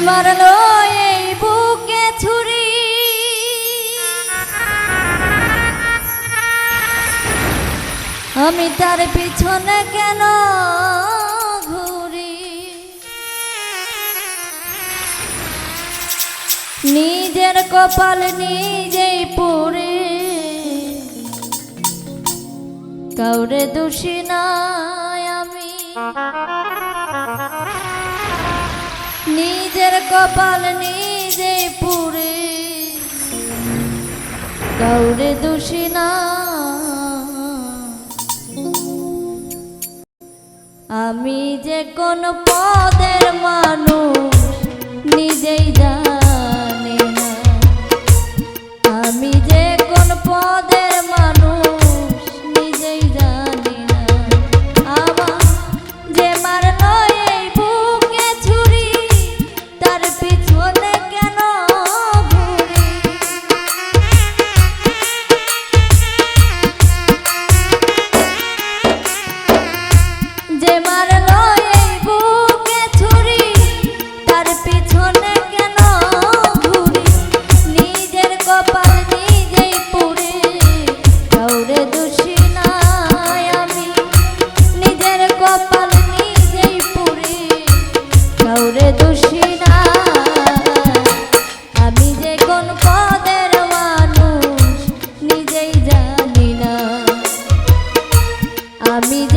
মারলো এই বুকে ছুরি। আমি তার পিছনে কেন ঘুরি? নিজের কপাল নিজেই পড়ে। কাউরে দোষী নাই আমি। কপাল নিজে পুরে কাউরে দোষী না। আমি যে কোন পদের মানুষ নিজেই যা Me.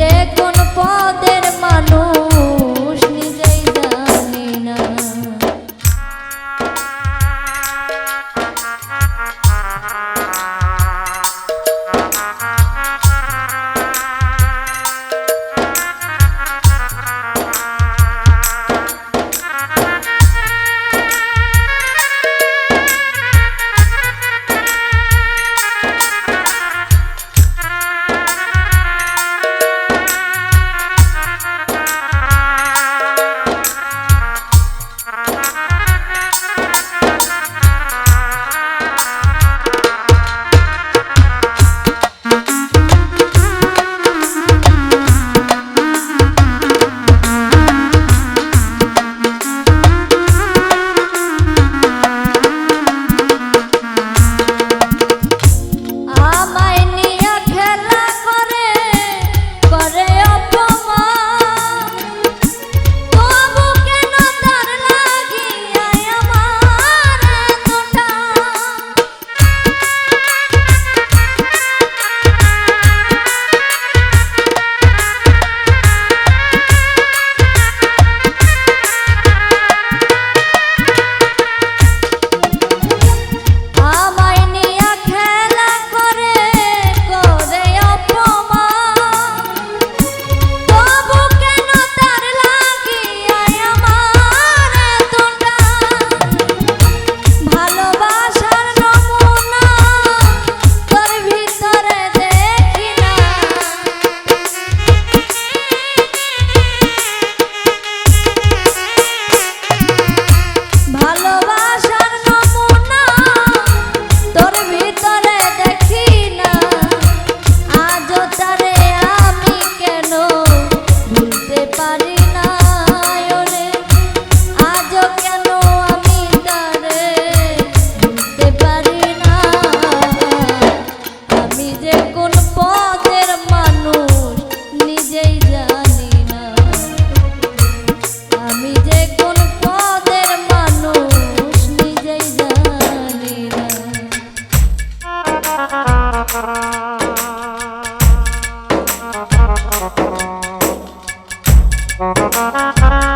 Música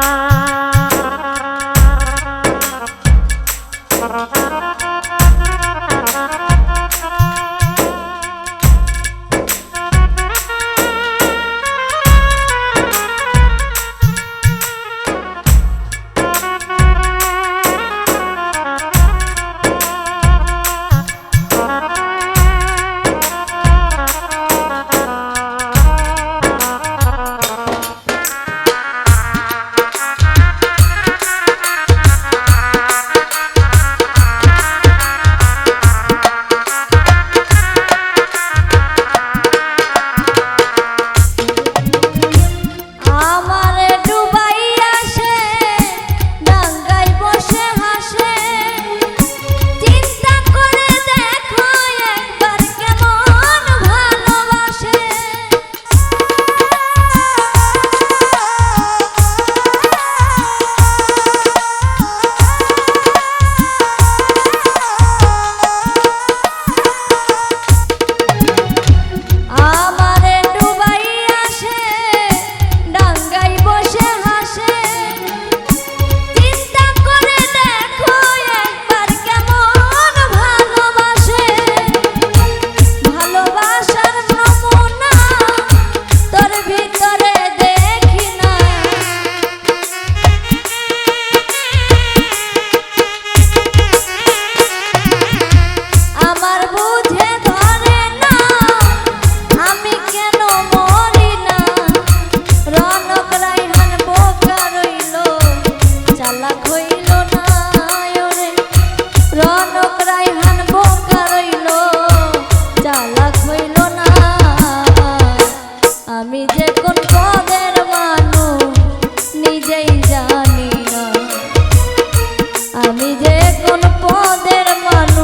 আমি যে কোন পদের মানুষ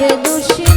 মোরে দোষী